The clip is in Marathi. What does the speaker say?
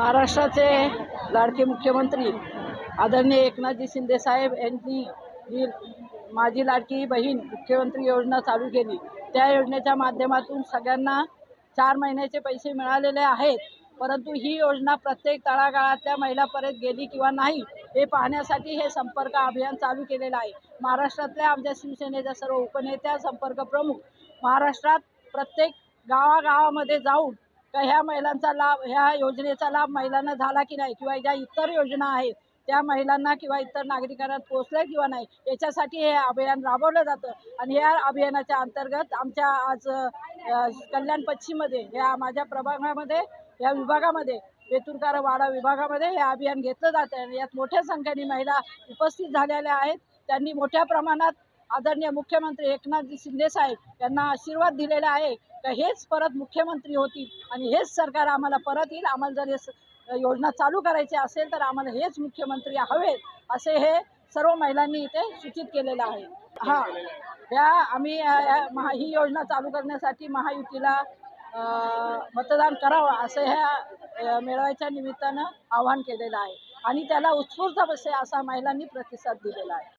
महाराष्ट्राचे लाडके मुख्यमंत्री आदरणीय एकनाथजी शिंदे साहेब यांनी जी माझी लाडकी बहीण मुख्यमंत्री योजना चालू केली त्या योजनेच्या माध्यमातून सगळ्यांना चार महिन्याचे पैसे मिळालेले आहेत. परंतु ही योजना प्रत्येक तळागाळातल्या महिलापर्यंत गेली किंवा नाही हे पाहण्यासाठी हे संपर्क अभियान चालू केलेलं आहे. महाराष्ट्रातल्या आमच्या शिवसेनेच्या सर्व उपनेत्या संपर्क प्रमुख महाराष्ट्रात प्रत्येक गावागावामध्ये जाऊन का ह्या महिलांचा लाभ ह्या योजनेचा लाभ महिलांना झाला की नाही? किंवा ज्या इतर योजना आहेत त्या महिलांना किंवा इतर नागरिकांना पोचल्या किंवा नाही? याच्यासाठी हे अभियान राबवलं जातं. आणि या अभियानाच्या अंतर्गत आमच्या आज कल्याण पश्चिममध्ये या माझ्या प्रभागामध्ये या विभागामध्ये वेतुरकार वाडा विभागामध्ये हे अभियान घेतलं जातं. आणि यात मोठ्या संख्येने महिला उपस्थित झालेल्या आहेत. त्यांनी मोठ्या प्रमाणात आदरणीय मुख्यमंत्री एकनाथजी शिंदेसाहेब यांना आशीर्वाद दिलेला आहे. का हेच परत मुख्यमंत्री होतील आणि हेच सरकार आम्हाला परत येईल. आम्हाला जर हे योजना चालू करायची असेल तर आम्हाला हेच मुख्यमंत्री हवेत असे हे सर्व महिलांनी इथे सूचित केलेलं आहे. हां. या आम्ही महा ही योजना चालू करण्यासाठी महायुतीला मतदान करावं असं ह्या मेळाव्याच्या निमित्तानं आवाहन केलेलं आहे. आणि त्याला उत्स्फूर्त बसे असा महिलांनी प्रतिसाद दिलेला आहे.